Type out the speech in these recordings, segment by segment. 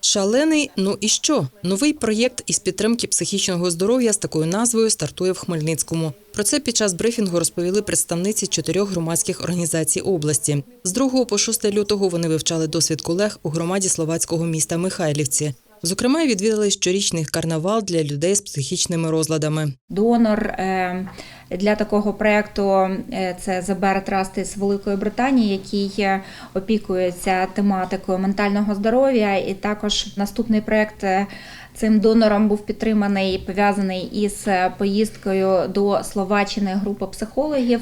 Шалений, ну і що? Новий проєкт із підтримки психічного здоров'я з такою назвою стартує в Хмельницькому. Про це під час брифінгу розповіли представниці чотирьох громадських організацій області. З 2 по 6 лютого вони вивчали досвід колег у громаді словацького міста Михайлівці. Зокрема, відвідали щорічний карнавал для людей з психічними розладами. Донор е, для такого проєкту е, це Bear Trust із Великої Британії, який е, опікується тематикою ментального здоров'я. І також наступний проєкт е, цим донором був підтриманий і пов'язаний із поїздкою до Словаччини групи психологів.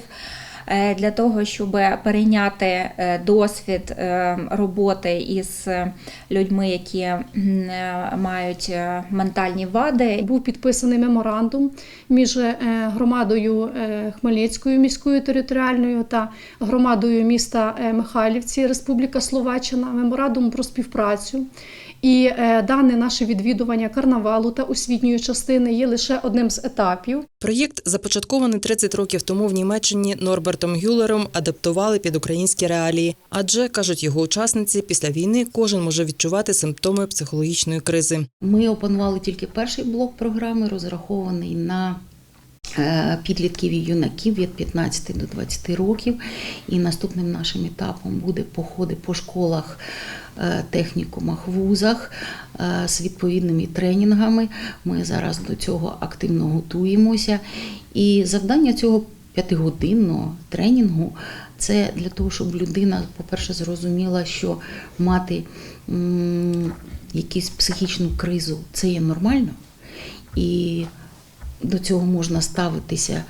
Е, Для того щоб перейняти е, досвід е, роботи із людьми, які мають ментальні вади, Був підписаний меморандум між громадою Хмельницькою міською територіальною та громадою міста Михайлівці, Республіка Словаччина, меморандум про співпрацю. І дане наше відвідування карнавалу та освітньої частини є лише одним з етапів. Проєкт, започаткований 30 років тому в Німеччині Норбертом Гюлером, адаптували під українські реалії. Адже кажуть його учасниці, після війни кожен може відчувати симптоми психологічної кризи. Ми опанували тільки перший блок програми, розрахований на підлітків і юнаків від 15 до 20 років. І наступним нашим етапом буде походи по школах, е, технікумах, вузах е, з відповідними тренінгами. Ми зараз до цього активно готуємося. І завдання цього п'ятигодинного тренінгу це для того, щоб людина, по-перше, зрозуміла, що мати якусь психічну кризу це є нормально, і до цього можна ставитися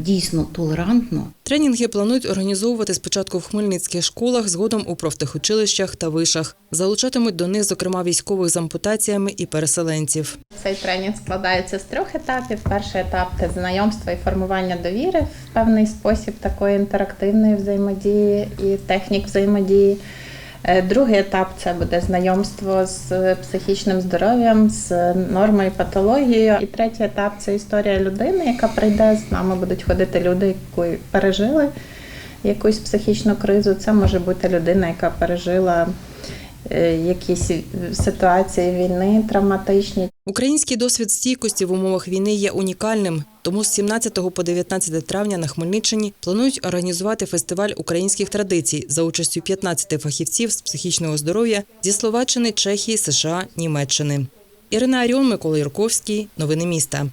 дійсно толерантно. Тренінги планують організовувати спочатку в хмельницьких школах, згодом у профтехучилищах та вишах. Залучатимуть до них, зокрема, військових з ампутаціями і переселенців. Цей тренінг складається з трьох етапів. Перший етап це знайомство і формування довіри в певний спосіб такої інтерактивної взаємодії і технік взаємодії. Е, Другий етап це буде знайомство з психічним здоров'ям, з нормою патологією. І третій етап це історія людини, яка прийде з нами, будуть ходити люди, які пережили якусь психічну кризу. Це може бути людина, яка пережила якісь ситуації війни травматичні, Український досвід стійкості в умовах війни є унікальним. Тому з 17 по 19 травня на Хмельниччині планують організувати фестиваль українських традицій за участю 15 фахівців з психічного здоров'я зі Словаччини, Чехії, США, Німеччини. Ірина Аріон, Микола Юрковський. Новини міста.